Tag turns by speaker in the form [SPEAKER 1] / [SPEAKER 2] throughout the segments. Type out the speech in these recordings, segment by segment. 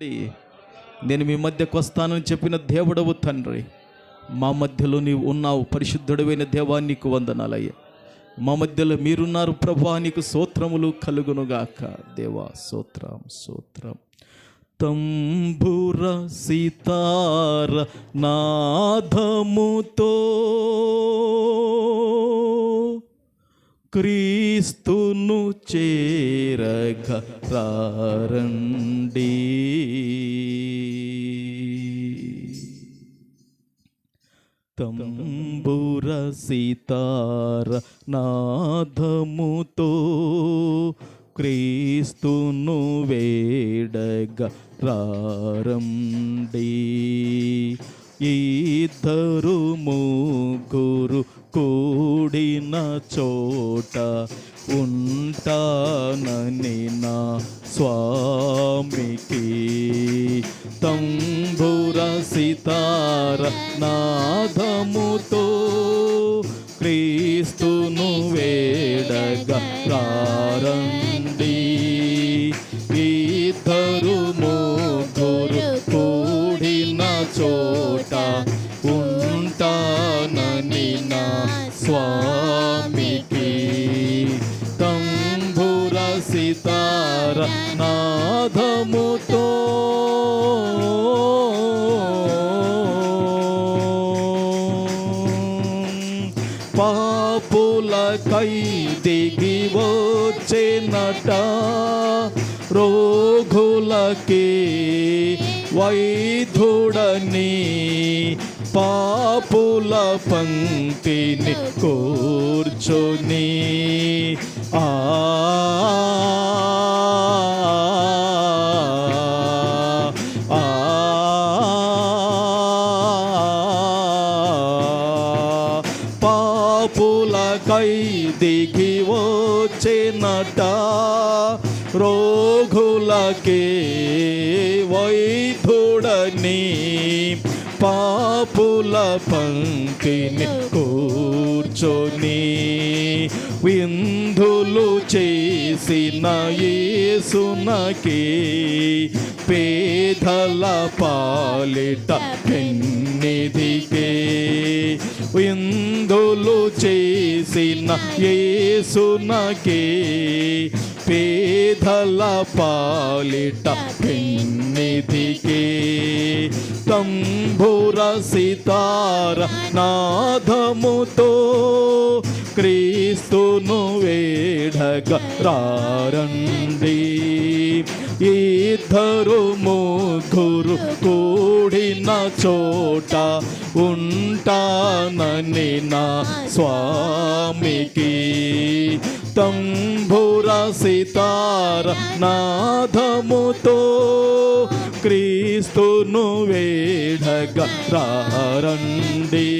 [SPEAKER 1] నేను మీ మధ్యకు వస్తానని చెప్పిన దేవుడవు తండ్రి. మా మధ్యలో నీవు ఉన్నావు పరిశుద్ధుడవైన దేవా నీకు వందనాలయ్యా. మా మధ్యలో మీరున్నారు ప్రభా నీకు సూత్రములు కలుగునుగాక. దేవా సూత్రం సూత్రం తంబుర సీతార నాదముతో క్రీస్తును చేరగ రారండి. తంబుర సీతార నాదముతో క్రీస్తును వేడగ రారండి. ఇద్దరు ముగ్గురు కూడిన చోట ఉంటానని నా స్వామికి. తంబుర సితార నాదముతో క్రీస్తును వేడగ ప్రారండి ఇద్దరు ముగ్గురు కూడిన చోట పాపులకై దిగి వచ్చేనట రోగులకి వైధుడని పాపుల పంక్తిని కూర్చొని ఆ వైపుడని పాపుల పంక్తిని కూర్చొని విందులు చేసిన యేసునకి పేదల పాలిట పెన్నిదికే విందులు చేసిన యేసునకి పేదల పాలిట పెన్నిదికే తంబుర సితార నాదముతో క్రీస్తును వేడగ రారండి. ఇద్దరు ముగ్గురు కూడిన చోట ఉంటానని నా స్వామికి. తంభుర సితార నాదముతో క్రీస్తును వేడగ రారండి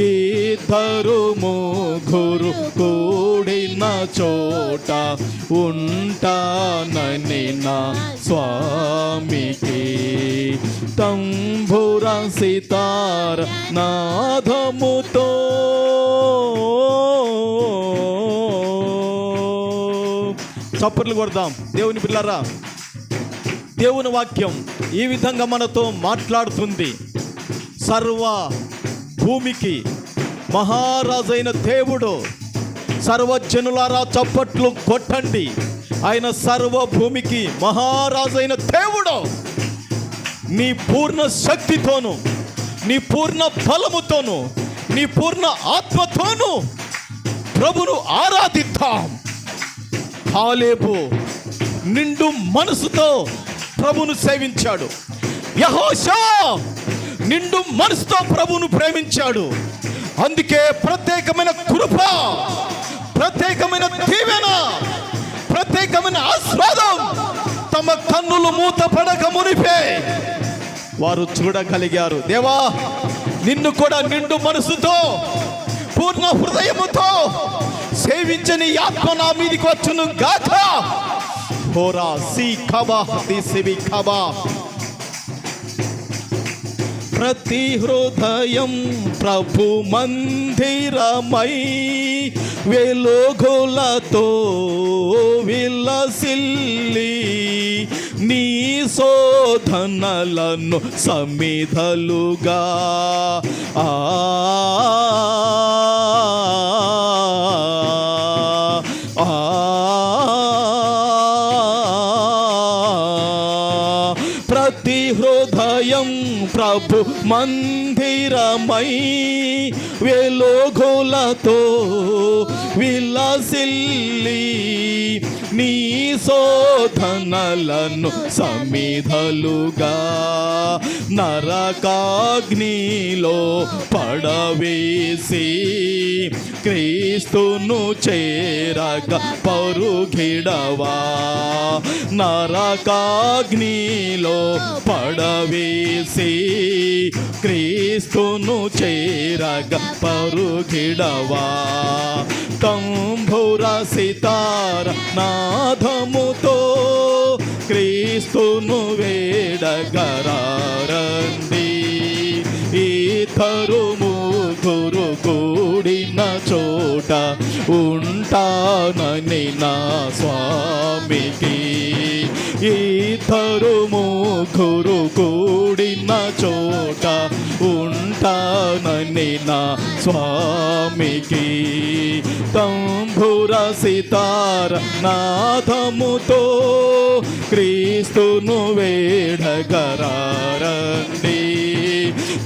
[SPEAKER 1] ఇద్దరు ముగ్గురు కూడిన చోట ఉంటానని నా స్వామికి తంభుర సితార నాదముతో చప్పట్లు కొడదాం. దేవుని పిల్లరా దేవుని వాక్యం ఈ విధంగా మనతో మాట్లాడుతుంది. సర్వ భూమికి మహారాజైన దేవుడు సర్వజనులారా చప్పట్లు కొట్టండి. ఆయన సర్వ భూమికి మహారాజైన దేవుడు నీ పూర్ణ శక్తితోను నీ పూర్ణ ఫలముతోను నీ పూర్ణ ఆత్మతోను ప్రభును ఆరాధిద్దాం. హాలేబు నిండు మనసుతో ప్రభును సేవించాడు. యహోషా నిండు మనసుతో ప్రభును ప్రేమించాడు. అందుకే ప్రత్యేకమైన కృప ప్రత్యేకమైన దీవెన ప్రత్యేకమైన ఆస్వాదం తమ కన్నులు మూత పడక మునిపే. వారు చూడగలిగారు. దేవా నిన్ను కూడా నిండు మనసుతో పూర్ణ హృదయముతో సేవించని ఆత్మ నా మీదకి వచ్చును గాక హోరా సి కబా దిసివి కబా ప్రతి హృదయం ప్రభు మందిరమై వెలుగులతో విలసిల్లి నీ శోధనలను సమిధలుగా. ఆ మందిరమై వెలోగులతో విలసిల్లి నీ శోధనలను సమిధలుగా నరకాగ్నిలో పడవేసి క్రీస్తును చేరక పరుగిడవా? నరకాగ్నిలో పడవేసి క్రీస్తును చేరగ పరుగిడవా? తంభుర సితార నాదముతో క్రీస్తును వేడగరారండి ఇతరు ముగ్గురు కూడిన చోట ఉంటానని నా స్వామికి ఇతరు ముగ్గురు కూడిన చోట ఉంటానని నా స్వామికి. తంభుర సితార నాథముతో క్రీస్తును వేడగరారండి.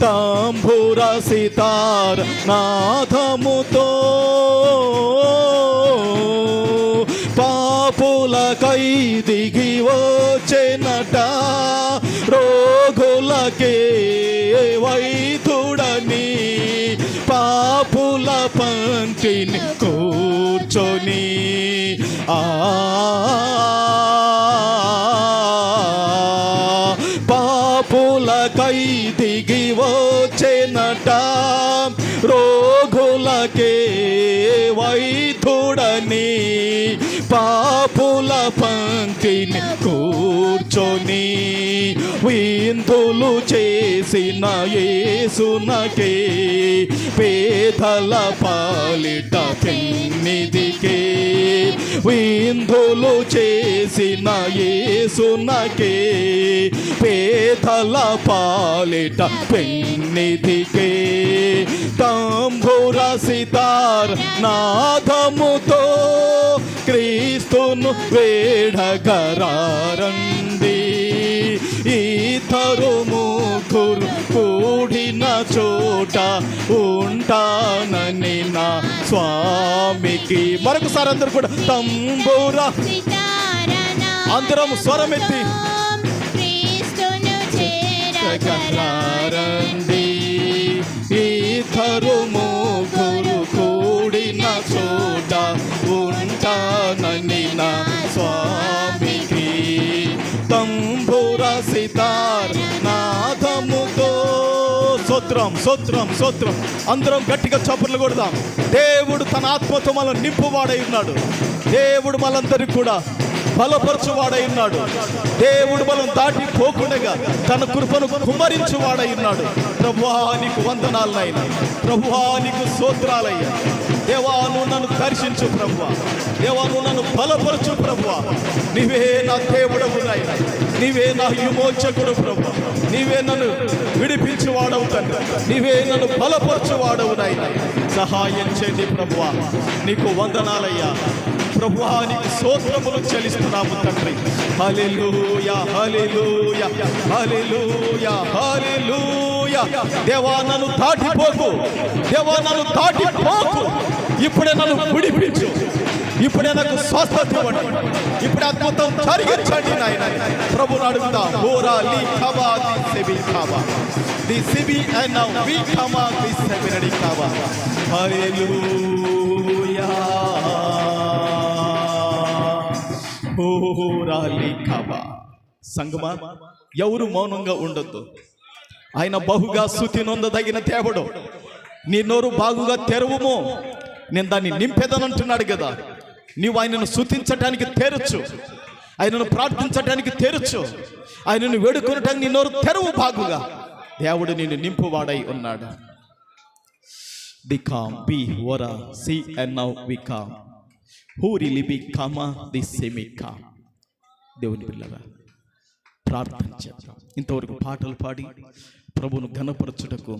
[SPEAKER 1] తాంభుర సితార నాదముతో పాపులకై దిగి వచ్చెనట రోగులకే కూర్చొని పాపుల పంక్తిని కూర్చొని. ఆ పాపులకై దిగి వచ్చెనట. రోగులకే వైతుడని పాపుల పంక్తిని కూర్చొని విందులు చేసిన ఏసునకే పేదల పాలిట పెన్నిదికే విందులు చేసిన ఏసునకే పేదల పాలిట పెన్నిదికే. తంబుర సితార్ నాదముతో క్రీస్తును వేడగరారండి. ఇతరు ముగ్గురు కూడిన చోట ఉంటానని నా స్వామికి. మరొకసారి అందరు కూడా తంబూర. అందరం స్వరమెత్తి.
[SPEAKER 2] క్రీస్తును
[SPEAKER 1] రండి సూత్రం సూత్రం సూత్రం అందరం గట్టిగా చప్పట్లు కొడదాం. దేవుడు తన ఆత్మతో మనం నింపువాడై ఉన్నాడు. దేవుడు మనందరికి కూడా బలపరచువాడై ఉన్నాడు. దేవుడు బలం దాటి పోకుండగా తన కృపను కుమరించువాడై ఉన్నాడు. ప్రభువా నీకు వందనాలనైనా. ప్రభువా నీకు సూత్రాలయ్యా దేవా నువ్వు నన్ను దర్శించు ప్రభువా. దేవా నువ్వు నన్ను బలపరచు ప్రభువా. నీవే నా దేవుడవు నాయన. నీవే నా విమోచకుడు ప్రభు నీవే నన్ను విడిపించి వాడవు తండ్రి. నీవే నన్ను బలపరచువాడవు నాయన. సహాయం చేయండి ప్రభువా. నీకు వందనాలయ్యా. ప్రభువానికి సోత్రములు చెల్లిస్తున్నాము తండ్రి. హల్లెలూయా హల్లెలూయా హల్లెలూయా హల్లెలూయా. దేవా నన్ను దాటిపోకు. దేవా నన్ను దాటిపోకు. ఇప్పుడే నన్ను విడిపించు. ఇప్పుడే నాకు స్వస్థత ఇవ్వండి. ఇప్పుడు అద్భుతం జరిగించండి నాయన. ప్రభు అడుగుతా హోరా లీ ఖబా ది సెబి ఖబా ది సిబి అండ్ నౌ వి ఖమా ది సెబి నడి ఖబా హల్లెలూయా. సంగమా ఎవరు మౌనంగా ఉండొద్దు. ఆయన బహుగా శుతి నొందదగిన దేవుడు. నీ నోరు బాగుగా తెరవము. నేను దాన్ని నింపేదనంటున్నాడు కదా. నీవు ఆయనను శుతించటానికి తెరచు ఆయనను ప్రార్థించటానికి తెరచు ఆయనను వేడుకొనటానికి నీ నోరు తెరవు బాగుగా. దేవుడు నిన్ను నింపువాడై ఉన్నాడు. ది కామ్ బి ఓరా సి అండ్ నౌ వి కామ్ హూ రిలీ బి ది సెమి దేవుని పిల్లగా ప్రార్థన చేద్దాం. ఇంతవరకు పాటలు పాడి ప్రభును ఘనపరచుటకు